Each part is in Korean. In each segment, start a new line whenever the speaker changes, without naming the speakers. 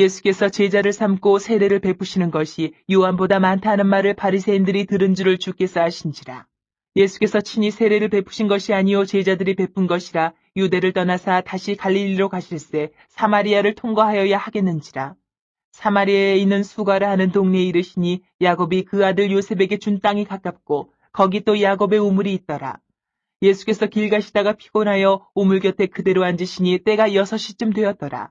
예수께서 제자를 삼고 세례를 베푸시는 것이 요한보다 많다는 말을 바리새인들이 들은 줄을 주께서 아신지라. 예수께서 친히 세례를 베푸신 것이 아니요 제자들이 베푼 것이라 유대를 떠나사 다시 갈릴리로 가실새 사마리아를 통과하여야 하겠는지라. 사마리아에 있는 수가라 하는 동네에 이르시니 야곱이 그 아들 요셉에게 준 땅이 가깝고 거기 또 야곱의 우물이 있더라. 예수께서 길 가시다가 피곤하여 우물 곁에 그대로 앉으시니 때가 여섯 시쯤 되었더라.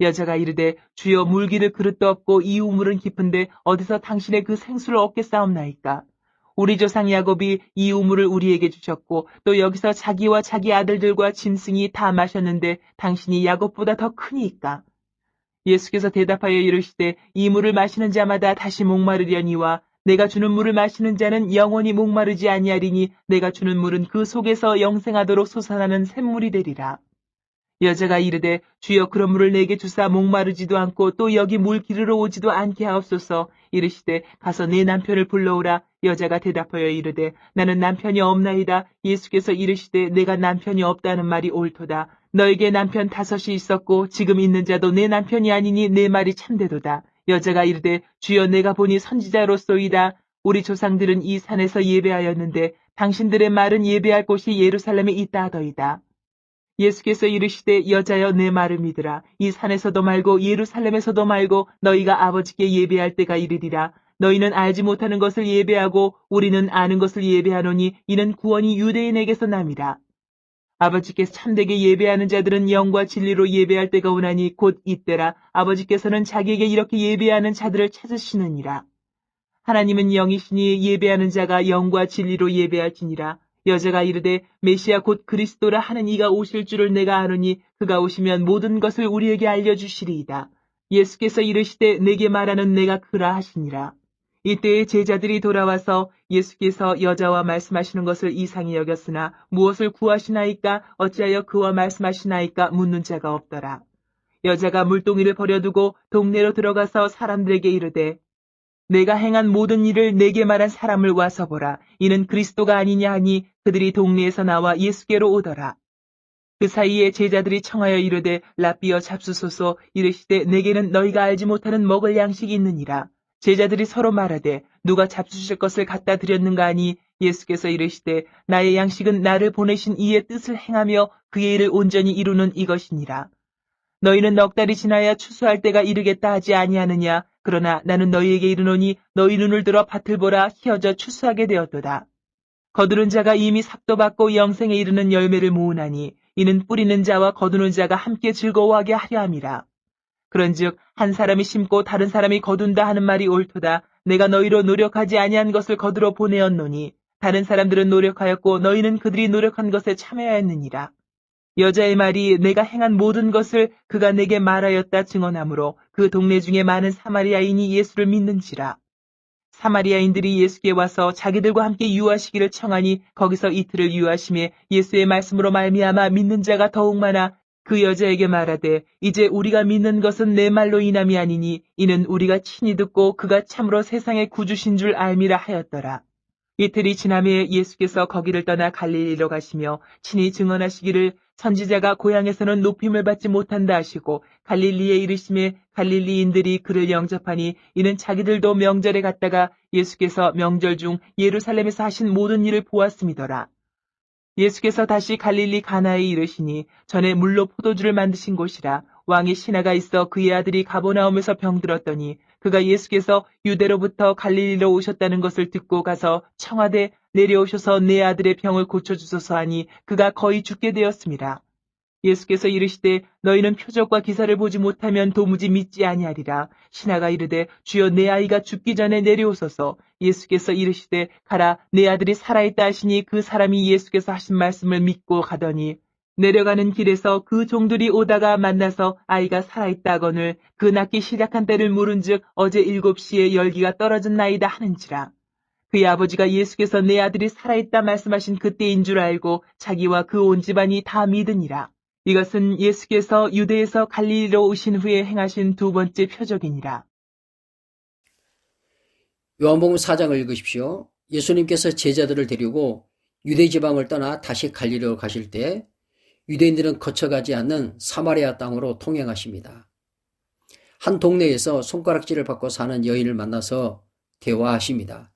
여자가 이르되 주여 물기를 그릇도 없고 이 우물은 깊은데 어디서 당신의 그 생수를 얻겠사옵나이까. 우리 조상 야곱이 이 우물을 우리에게 주셨고 또 여기서 자기와 자기 아들들과 짐승이 다 마셨는데 당신이 야곱보다 더 크니까. 예수께서 대답하여 이르시되 이 물을 마시는 자마다 다시 목마르려니와 내가 주는 물을 마시는 자는 영원히 목마르지 아니하리니 내가 주는 물은 그 속에서 영생하도록 솟아나는 샘물이 되리라. 여자가 이르되 주여 그런 물을 내게 주사 목마르지도 않고 또 여기 물 기르러 오지도 않게 하옵소서. 이르시되 가서 내 남편을 불러오라. 여자가 대답하여 이르되 나는 남편이 없나이다. 예수께서 이르시되 내가 남편이 없다는 말이 옳도다. 너에게 남편 다섯이 있었고 지금 있는 자도 내 남편이 아니니 내 말이 참되도다. 여자가 이르되 주여 내가 보니 선지자로소이다. 우리 조상들은 이 산에서 예배하였는데 당신들의 말은 예배할 곳이 예루살렘에 있다 하더이다 예수께서 이르시되 여자여 내 말을 믿으라. 이 산에서도 말고 예루살렘에서도 말고 너희가 아버지께 예배할 때가 이르리라. 너희는 알지 못하는 것을 예배하고 우리는 아는 것을 예배하노니 이는 구원이 유대인에게서 남이라. 아버지께서 참되게 예배하는 자들은 영과 진리로 예배할 때가 오나니 곧 이때라. 아버지께서는 자기에게 이렇게 예배하는 자들을 찾으시느니라. 하나님은 영이시니 예배하는 자가 영과 진리로 예배할지니라 여자가 이르되 메시아 곧 그리스도라 하는 이가 오실 줄을 내가 아노니 그가 오시면 모든 것을 우리에게 알려주시리이다. 예수께서 이르시되 내게 말하는 내가 그라 하시니라. 이때에 제자들이 돌아와서 예수께서 여자와 말씀하시는 것을 이상히 여겼으나 무엇을 구하시나이까 어찌하여 그와 말씀하시나이까 묻는 자가 없더라. 여자가 물동이를 버려두고 동네로 들어가서 사람들에게 이르되 내가 행한 모든 일을 내게 말한 사람을 와서 보라. 이는 그리스도가 아니냐 하니 그들이 동네에서 나와 예수께로 오더라. 그 사이에 제자들이 청하여 이르되 라비어 잡수소서 이르시되 내게는 너희가 알지 못하는 먹을 양식이 있느니라. 제자들이 서로 말하되 누가 잡수실 것을 갖다 드렸는가 하니 예수께서 이르시되 나의 양식은 나를 보내신 이의 뜻을 행하며 그의 일을 온전히 이루는 이것이니라. 너희는 넉 달이 지나야 추수할 때가 이르겠다 하지 아니하느냐 그러나 나는 너희에게 이르노니 너희 눈을 들어 밭을 보라 휘어져 추수하게 되었도다. 거두는 자가 이미 삭도 받고 영생에 이르는 열매를 모으나니 이는 뿌리는 자와 거두는 자가 함께 즐거워하게 하려 함이라. 그런즉 한 사람이 심고 다른 사람이 거둔다 하는 말이 옳도다. 내가 너희로 노력하지 아니한 것을 거두러 보내었노니 다른 사람들은 노력하였고 너희는 그들이 노력한 것에 참여하였느니라. 여자의 말이 내가 행한 모든 것을 그가 내게 말하였다 증언하므로 그 동네 중에 많은 사마리아인이 예수를 믿는지라. 사마리아인들이 예수께 와서 자기들과 함께 유하시기를 청하니 거기서 이틀을 유하심에 예수의 말씀으로 말미암아 믿는 자가 더욱 많아 그 여자에게 말하되 이제 우리가 믿는 것은 내 말로 인함이 아니니 이는 우리가 친히 듣고 그가 참으로 세상의 구주신 줄 알미라 하였더라. 이틀이 지남에 예수께서 거기를 떠나 갈릴리로 가시며 친히 증언하시기를 선지자가 고향에서는 높임을 받지 못한다 하시고 갈릴리에 이르심에 갈릴리인들이 그를 영접하니 이는 자기들도 명절에 갔다가 예수께서 명절 중 예루살렘에서 하신 모든 일을 보았음이더라. 예수께서 다시 갈릴리 가나에 이르시니 전에 물로 포도주를 만드신 곳이라 왕의 신하가 있어 그의 아들이 가보나움에서 병들었더니 그가 예수께서 유대로부터 갈릴리로 오셨다는 것을 듣고 가서 청하되 내려오셔서 내 아들의 병을 고쳐주소서 하니 그가 거의 죽게 되었습니다. 예수께서 이르시되 너희는 표적과 기사를 보지 못하면 도무지 믿지 아니하리라. 신하가 이르되 주여 내 아이가 죽기 전에 내려오소서. 예수께서 이르시되 가라 내 아들이 살아있다 하시니 그 사람이 예수께서 하신 말씀을 믿고 가더니 내려가는 길에서 그 종들이 오다가 만나서 아이가 살아있다거늘 그 낳기 시작한 때를 물은즉 어제 일곱 시에 열기가 떨어진 나이다 하는지라. 그의 아버지가 예수께서 내 아들이 살아있다 말씀하신 그때인 줄 알고 자기와 그 온 집안이 다 믿으니라. 이것은 예수께서 유대에서 갈릴리로 오신 후에 행하신 두 번째 표적이니라.
요한복음 4장을 읽으십시오. 예수님께서 제자들을 데리고 유대 지방을 떠나 다시 갈리로 가실 때 유대인들은 거쳐가지 않는 사마리아 땅으로 통행하십니다. 한 동네에서 손가락질을 받고 사는 여인을 만나서 대화하십니다.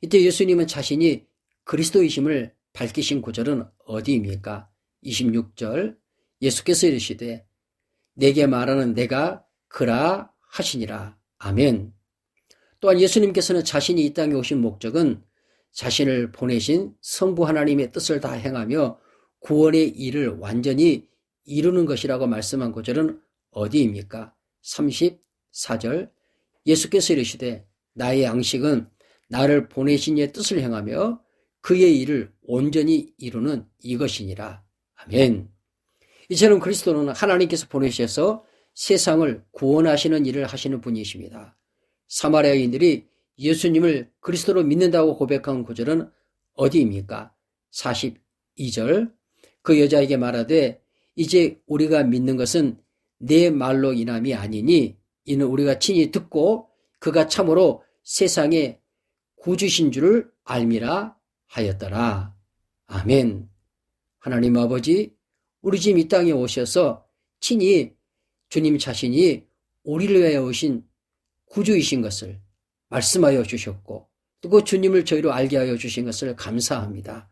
이때 예수님은 자신이 그리스도이심을 밝히신 구절은 어디입니까? 26절 예수께서 이르시되 내게 말하는 내가 그라 하시니라. 아멘. 또한 예수님께서는 자신이 이 땅에 오신 목적은 자신을 보내신 성부 하나님의 뜻을 다 행하며 구원의 일을 완전히 이루는 것이라고 말씀한 구절은 어디입니까? 34절 예수께서 이르시되 나의 양식은 나를 보내신 이의 뜻을 행하며 그의 일을 온전히 이루는 이것이니라. 아멘. 이처럼 그리스도는 하나님께서 보내셔서 세상을 구원하시는 일을 하시는 분이십니다. 사마리아인들이 예수님을 그리스도로 믿는다고 고백한 구절은 어디입니까? 42절 그 여자에게 말하되 이제 우리가 믿는 것은 내 말로 인함이 아니니 이는 우리가 친히 듣고 그가 참으로 세상에 구주신 줄을 알미라 하였더라. 아멘. 하나님 아버지, 우리 집 이 땅에 오셔서 친히 주님 자신이 우리를 위하여 오신 구주이신 것을 말씀하여 주셨고 또 그 주님을 저희로 알게 하여 주신 것을 감사합니다.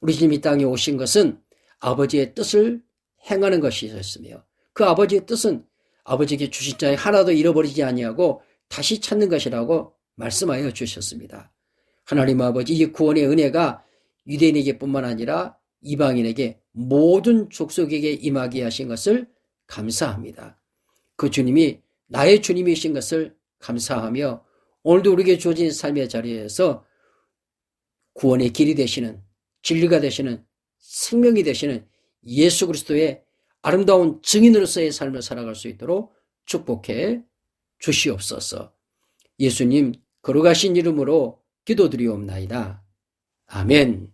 우리 주님 이 땅에 오신 것은 아버지의 뜻을 행하는 것이었으며 그 아버지의 뜻은 아버지에게 주신 자에 하나도 잃어버리지 아니하고 다시 찾는 것이라고 말씀하여 주셨습니다. 하나님 아버지 이 구원의 은혜가 유대인에게뿐만 아니라 이방인에게 모든 족속에게 임하게 하신 것을 감사합니다. 그 주님이 나의 주님이신 것을 감사하며 오늘도 우리에게 주어진 삶의 자리에서 구원의 길이 되시는 진리가 되시는 생명이 되시는 예수 그리스도의 아름다운 증인으로서의 삶을 살아갈 수 있도록 축복해 주시옵소서. 예수님 거룩하신 이름으로 기도드리옵나이다. 아멘.